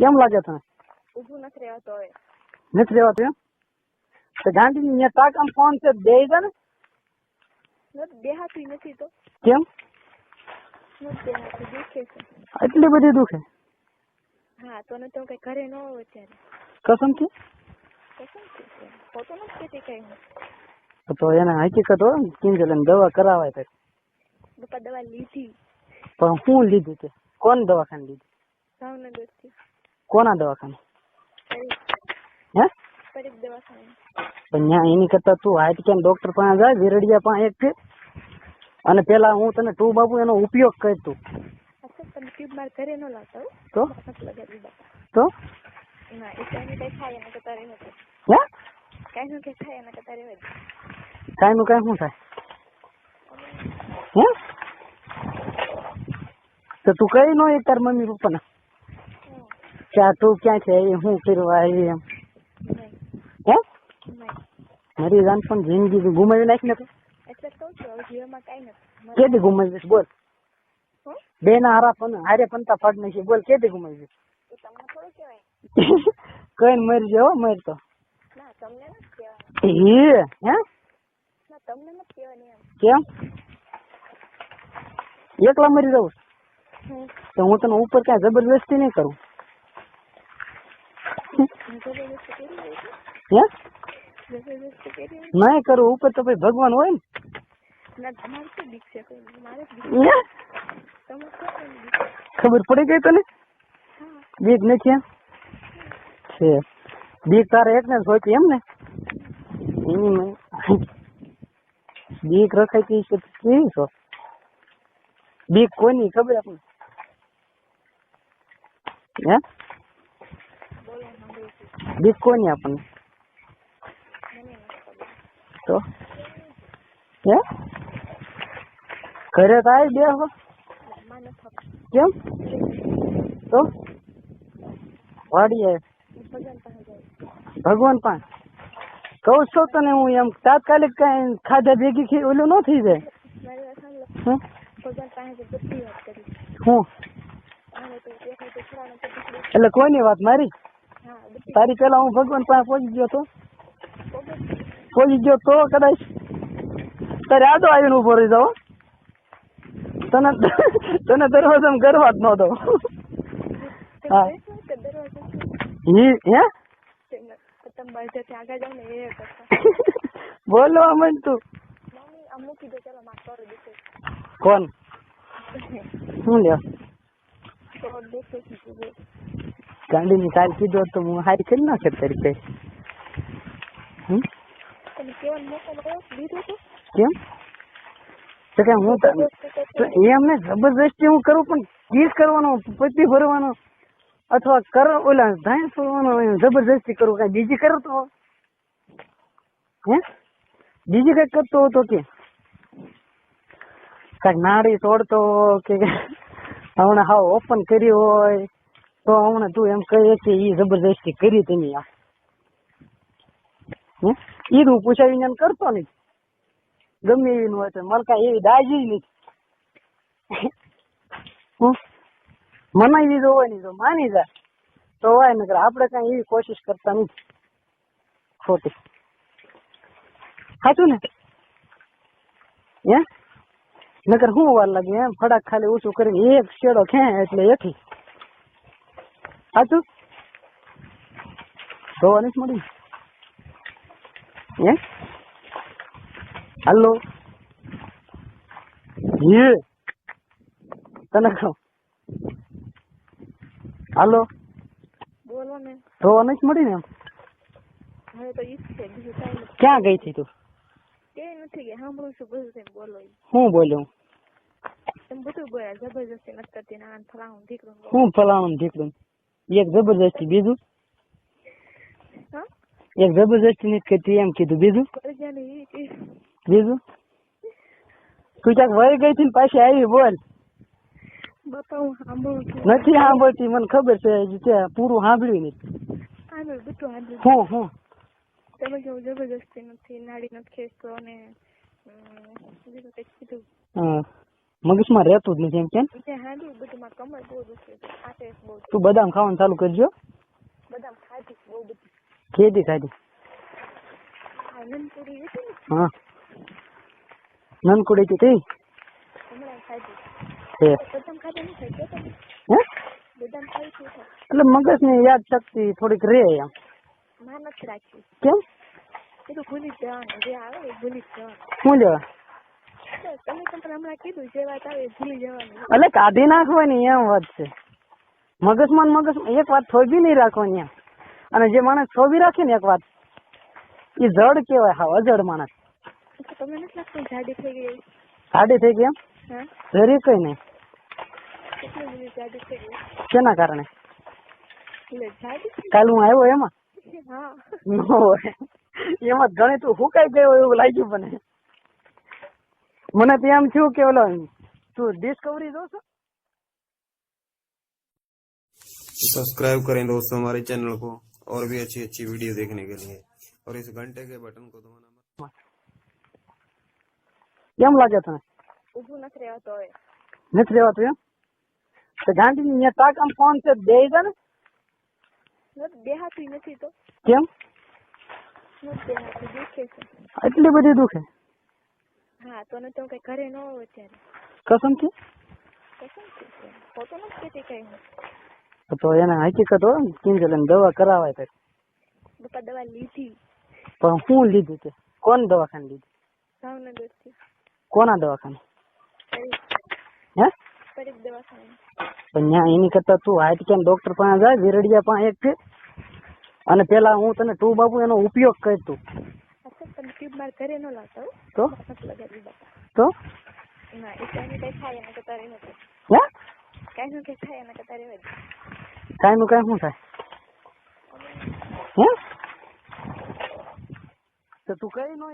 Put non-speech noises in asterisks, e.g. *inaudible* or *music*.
કેમ લાગે તને ઊભું નથી રહેવાતું હવે નથી રહેવાતું એમ તો ગાંધીની અહીંયા તાકામ ફોન છે દે દે ને નથી દેહાતું નથી તો કેમ નથી દેહાતું દુખે છે એટલી બધી દુખે હા તો ને તો કઈ ઘરે ન હોય ત્યારે કસમથી કસમ છે ખોટું નથી કહેતી કઈ હું તો એને હકીકત હોય ને કિંજલ એને દવા કરાવાય તો પપ્પા દવા લીધી પણ હું લીધી તે કોણ દવાખાને લીધી ભાવનગરથી કોના દવાખાને? હે? પણ એની કરતા તું હાઈટ કેમ? ડોક્ટર પાસે જાય વિરડિયા પાસે એક અને પેલા હું તને ટુ બાબુ એનો ઉપયોગ કર તું. ન તો? તો? ના કાંઈ નું કઈ નું શું થાય? હે? તો તું કઈ નો તાર મમ્મી પપ્પાને? હમ. તું ક્યાં છે એ હું ફેરવા આવી એમ હે? મારી જાન પણ જિંદગી ગુમાવી નાખી ને કેદી ગુમાવી બોલ. બેન હારા પણ હારે પંતા ફાડ નાખી બોલ કેદી ગુમાવી દઈશ? કઈ મરી જાવ મરી તો. કેમ? એકલા મરી જાઉં તો હું તને ઉપર ક્યાં જબરદસ્તી નહીં કરું જબરદસ્તી કરી હોય છે હે? જબરદસ્તી કરી ઉપર તો ભાઈ ભગવાન હોય ને. ના ખબર પડી ગઈ તને? બીક નથી છે. બીક તારે એક ને હોય એમ ને? એની બીક રખાઈ છે. કેવી છો? બીક કોની ખબર આપણને? હે? બીક કોની આપણને તો હે ઘરે તો આવી બે હો કેમ તો વાડીએ ભગવાન પણ કહું છું તને હું એમ તાત્કાલિક કઈ ખાધા ભેગી ઓલું ન થઈ જાય હું એટલે કોઈની વાત મારી તારી પેલા હું ભગવાન પાસે પહોંચી ગયો તો? પહોંચી ગયો તો કદાચ? તારે આડો આવીને ઊભો રહી જાવ તને *laughs* તને દરવાજામાં ગરવા જ ન દો. હા. કે હે? તમે બાજુથી આગળ જાવ ને એ કરતા. *laughs* બોલવા માંડ તું. કોણ? *laughs* શું લ્યો? તો ની કાલ કીધો તો હું હારી કરી નાખે તારી તો કેમ તો કે હું તો એમ ને જબરદસ્તી હું કરું પણ કિસ કરવાનો પતિ ભરવાનો અથવા કર ઓલા ધાય છોડવાનો જબરદસ્તી કરું કઈ બીજી કરતો હે બીજી કઈ કરતો હતો કે કઈ નાડી તોડતો કે હમણાં હાવ ઓપન કર્યું હોય તો હમણાં તું એમ કહે કે ઈ જબરદસ્તી કરી તમે આ. હે? તું પૂછાવીને એમ કરતો નહીં. ગમે એવી હોય તો મારે કાંઈ એવી દાજી નથી. હું? મનાવી જો હોય નહીં તો માની જાય. તો હોય નકર આપણે કાંઈ એવી કોશિશ કરતા નથી. ખોટી. સાચું ને? હે? નકર શું વાર લાગે એમ? ફડાક ખાલી ઓછું કરીને એક શેડો ખેં એટલે એથી સાચું તો? અનિશ મળી? હે? હાલો? હે? તને કહો? હાલો? બોલો ને. તો અનિશ મળી ને ક્યાં ગઈ હતી તું? કે નથી કે સાંભળું છું બધું તમે બોલો હું બોલ્યો? તમે બધું બોલ્યા જબરજસ્તી નથી કરતી ને આન ફલાણું દીકરું ને ફલાણું ઢીકડું એક જબરદસ્તી બીજું એક જબરદસ્તી નથી કરતી એમ કીધું બીજું બીજું તું ક્યાંક વહી ગઈ ને પાછી આવી બોલ નથી સાંભળતી મને ખબર છે તે પૂરું સાંભળ્યું નથી હું હું તમે કેવું જબરજસ્તી નથી નાડી નથી ખેંચતો અને બીજું કંઈક કીધું હા મગજમાં રહેતું જ નથી એમ કેમ. તું બદામ ખાવાનું ચાલુ કરજો. બદામ ખાધી બહુ બધી. ખેતી ખાધી. હા નનકુડી કે કઈ એટલે મગજની યાદ શક્તિ થોડીક રહે એમ. કેમ? ભૂલી જવાનું જે આવે ભૂલી જવાનું. શું લેવા? એટલે કાઢી નાખવાની એમ વાત છે. મગજમાં ને મગજમાં એક વાત થોભી નહીં રાખવાની એમ અને જે માણસ થોભી રાખે ને એક વાત એ જડ કેવાય હા અજડ માણસ. જાડી થઈ ગઈ? એવી? સાડી થઈ ગઈ એમ? જરી કઈ નહીં. શેના કારણે? કાલ હું આવ્યો એમાં? એમાં તું હુકાઈ ગયો એવું લાગ્યું મને. મને તો એમ થયું કે ઓલો તું ડિસ્કવરી જોશો सब्सक्राइब करें दोस्तों हमारे चैनल को और भी अच्छी अच्छी वीडियो देखने के लिए और इस घंटे के बटन को दबाना मत કેમ લાગે તને ઊભું નથી રહેવાતું હવે નથી રહેવાતું એમ તો ગાંધી ની તાક આમ ફોન છે દે છે ને નથી દેહાતું નથી તો કેમ નથી દેહાતું દુખે છે એટલી બધી દુખે હા તો તો કઈ ઘરે ન હોય ત્યારે કસમથી કસમ છે ફોટો ન કેતી કઈ તો એને હકીકત હોય ને કિંજલ એને દવા કરાવાય તો બપા દવા લીધી. પણ શું લીધી તે? કોણ દવાખાને લીધી? ભાવનગરથી કોના દવાખાને? હે? ફરીક દવાખાને. પણ ન્યા એની કરતા તું હાઈટ કેમ ડોક્ટર પાસે જાય વિરડિયા પાસે એક છે? અને પેલા હું તને ટુ બાપુ એનો ઉપયોગ કરી તું અચ્છા ટ્યુબ માર ઘરે ન લાવતા તો? લગાવી બાપા. તો? ના એ કાંઈ કઈ થાય એને કતારે દે હે? કાંઈ નું કઈ થાય એને કતારે દે નું કાંઈ શું થાય? હે? તો તું કઈ નો